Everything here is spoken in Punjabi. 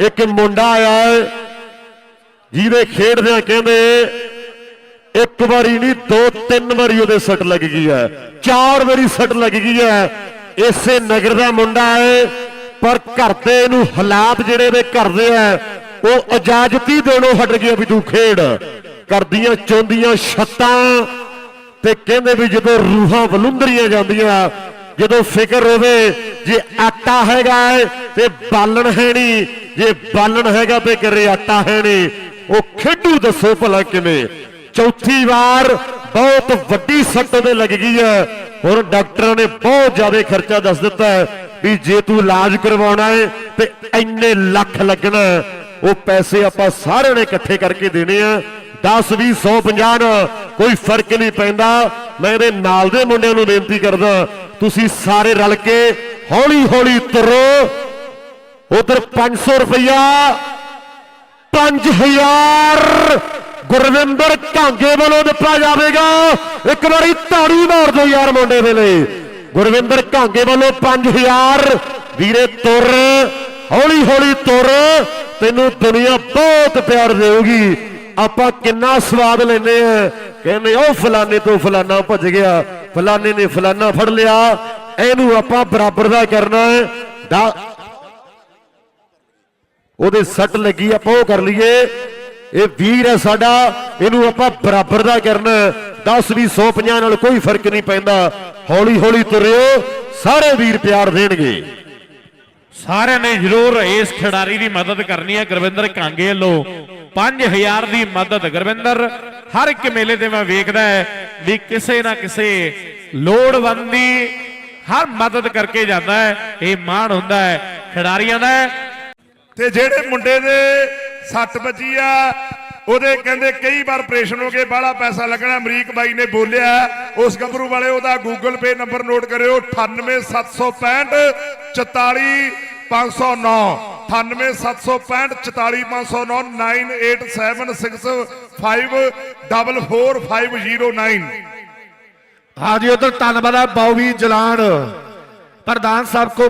ਇੱਕ ਮੁੰਡਾ ਆਇਆ ਹੈ, ਜਿਹਦੇ ਖੇਡਦਿਆਂ ਕਹਿੰਦੇ, ਇੱਕ ਵਾਰੀ ਨਹੀਂ, ਦੋ, ਤਿੰਨ ਵਾਰੀ ਉਹਦੇ ਸੱਟ ਲੱਗ ਗਈ ਹੈ। ਚਾਰ ਵਾਰੀ ਸੱਟ ਲੱਗ ਗਈ ਹੈ। ਇਸੇ ਨਗਰ ਦਾ ਮੁੰਡਾ ਹੈ, ਪਰ ਘਰ ਦੇ ਇਹਨੂੰ ਹਾਲਾਤ ਜਿਹੜੇ ਦੇ ਘਰ ਦੇ ਆ ਉਹ ਇਜਾਜ਼ਤੀ ਹੀ ਦੇਣੋਂ ਹਟ ਗਿਆ ਵੀ ਤੂੰ ਖੇਡ। ਕਰਦੀਆਂ ਚੋਂਦੀਆਂ ਛੱਤਾਂ ਤੇ ਕਹਿੰਦੇ ਵੀ ਜਦੋਂ ਰੂਹਾਂ ਵਲੁੰਦਰੀਆਂ ਜਾਂਦੀਆਂ ਜਦੋਂ ਫਿਕਰ ਹੋਵੇ, ਜੇ ਆਟਾ ਹੈਗਾ ਤੇ ਬਾਲਣ ਹੈ ਨਹੀਂ। ਜੇ ਬਾਲਣ ਹੈਗਾ ਤੇ ਕਰੇ ਆਟਾ ਹੈ ਨਹੀਂ, ਉਹ ਖੇਡੂ ਦੱਸੋ ਭਲਾ ਕਿਵੇਂ। ਚੌਥੀ ਵਾਰ ਬਹੁਤ ਵੱਡੀ ਸੱਟ ਉਹਦੇ ਲੱਗ ਗਈ ਹੈ। ਹੁਣ ਡਾਕਟਰਾਂ ਨੇ ਬਹੁਤ ਜ਼ਿਆਦਾ ਖਰਚਾ ਦੱਸ ਦਿੱਤਾ ਹੈ ਵੀ ਜੇ ਤੂੰ ਇਲਾਜ ਕਰਵਾਉਣਾ ਹੈ, ਤੇ ਇੰਨੇ ਲੱਖ ਲੱਗਣਾ ਉਹ ਪੈਸੇ ਆਪਾਂ ਸਾਰਿਆਂ ਨੇ ਇਕੱਠੇ ਕਰਕੇ ਦੇਣੇ ਆ। 10 20 100 50 ਨਾ ਕੋਈ ਫ਼ਰਕ ਨਹੀਂ ਪੈਂਦਾ। ਮੈਂ ਇਹਦੇ ਨਾਲ ਦੇ ਮੁੰਡਿਆਂ ਨੂੰ ਬੇਨਤੀ ਕਰਦਾ, ਤੁਸੀਂ ਸਾਰੇ ਰਲ ਕੇ ਹੌਲੀ ਹੌਲੀ ਤੁਰੋ। ਉਧਰ 500 ਰੁਪਇਆ 5000 ਗੁਰਵਿੰਦਰ ਕਾਂਗੇ ਵੱਲੋਂ ਦਿੱਤਾ ਜਾਵੇਗਾ। ਇੱਕ ਵਾਰੀ ਤਾੜੀ ਮਾਰ ਦਿਓ ਯਾਰ ਮੁੰਡੇ ਦੇ ਲਈ। ਗੁਰਵਿੰਦਰ ਕਾਂਗੇ ਵੱਲੋਂ 5000 ਵੀਰੇ ਤੁਰ ਹੌਲੀ ਹੌਲੀ ਤੁਰ। ਤੈਨੂੰ ਦੁਨੀਆ ਬਹੁਤ ਪਿਆਰ ਦੇਊਗੀ। ਆਪਾਂ ਕਿੰਨਾ ਸਵਾਦ ਲੈਨੇ ਆ। ਕਹਿੰਦੇ ਉਹ ਫਲਾਣੇ ਤੋਂ ਫਲਾਣਾ ਭੱਜ ਗਿਆ। ਫਲਾਣੇ ਨੇ ਫਲਾਣਾ ਫੜ ਲਿਆ। ਇਹਨੂੰ ਆਪਾਂ ਬਰਾਬਰ ਦਾ ਕਰਨਾ ਹੈ। ਉਹਦੇ ਸੱਟ ਲੱਗੀ, ਆਪਾਂ ਉਹ ਕਰ ਲਈਏ। ਇਹ ਵੀਰ ਹੈ ਸਾਡਾ। ਇਹਨੂੰ ਆਪਾਂ ਬਰਾਬਰ ਦਾ ਕਰਨਾ 10 ਵੀ 150 ਨਾਲ ਕੋਈ ਫ਼ਰਕ ਨਹੀਂ ਪੈਂਦਾ। ਹੌਲੀ ਹੌਲੀ ਤੁਰਿਓ। ਸਾਰੇ ਵੀਰ ਪਿਆਰ ਦੇਣਗੇ। ਸਾਰਿਆਂ ਨੇ ਜ਼ਰੂਰ ਇਸ ਖਿਡਾਰੀ ਦੀ ਮਦਦ ਕਰਨੀ ਹੈ, ਗੁਰਵਿੰਦਰ ਕਾਂਗੇ ਵੱਲੋਂ। 5000 ਦੀ ਮਦਦ, ਗੁਰਵਿੰਦਰ, ਹਰ ਇੱਕ ਮੇਲੇ ਤੇ ਮੈਂ ਵੇਖਦਾ ਹੈ ਵੀ ਕਿਸੇ ਨਾ ਕਿਸੇ ਲੋੜਵੰਦ ਦੀ ਹਰ ਮਦਦ ਕਰਕੇ ਜਾਂਦਾ ਹੈ, ਇਹ ਮਾਣ ਹੁੰਦਾ ਹੈ ਖਿਡਾਰੀਆਂ ਦਾ। ਤੇ ਜਿਹੜੇ ਮੁੰਡੇ ਦੇ ਸੱਟ ਵੱਜੀ ਆ ਉਹਦੇ ਕਹਿੰਦੇ ਕਈ ਵਾਰ ਆਪਰੇਸ਼ਨ ਹੋ ਗਏ, ਬਾਹਲਾ ਪੈਸਾ ਲੱਗਣਾ, ਅਮਰੀਕ ਬਾਈ ਨੇ ਬੋਲਿਆ, ਉਸ ਗੱਭਰੂ ਵਾਲੇ ਉਹਦਾ ਗੂਗਲ ਪੇ ਨੰਬਰ ਨੋਟ ਕਰਿਓ 98765 44509 98765 9876544509 ਹਾਂਜੀ ਉਧਰ ਧੰਨਵਾਦ ਹੈ ਬਾਉਵੀ ਜਲਾਨ ਪ੍ਰਧਾਨ ਸਾਹਿਬ ਕੋ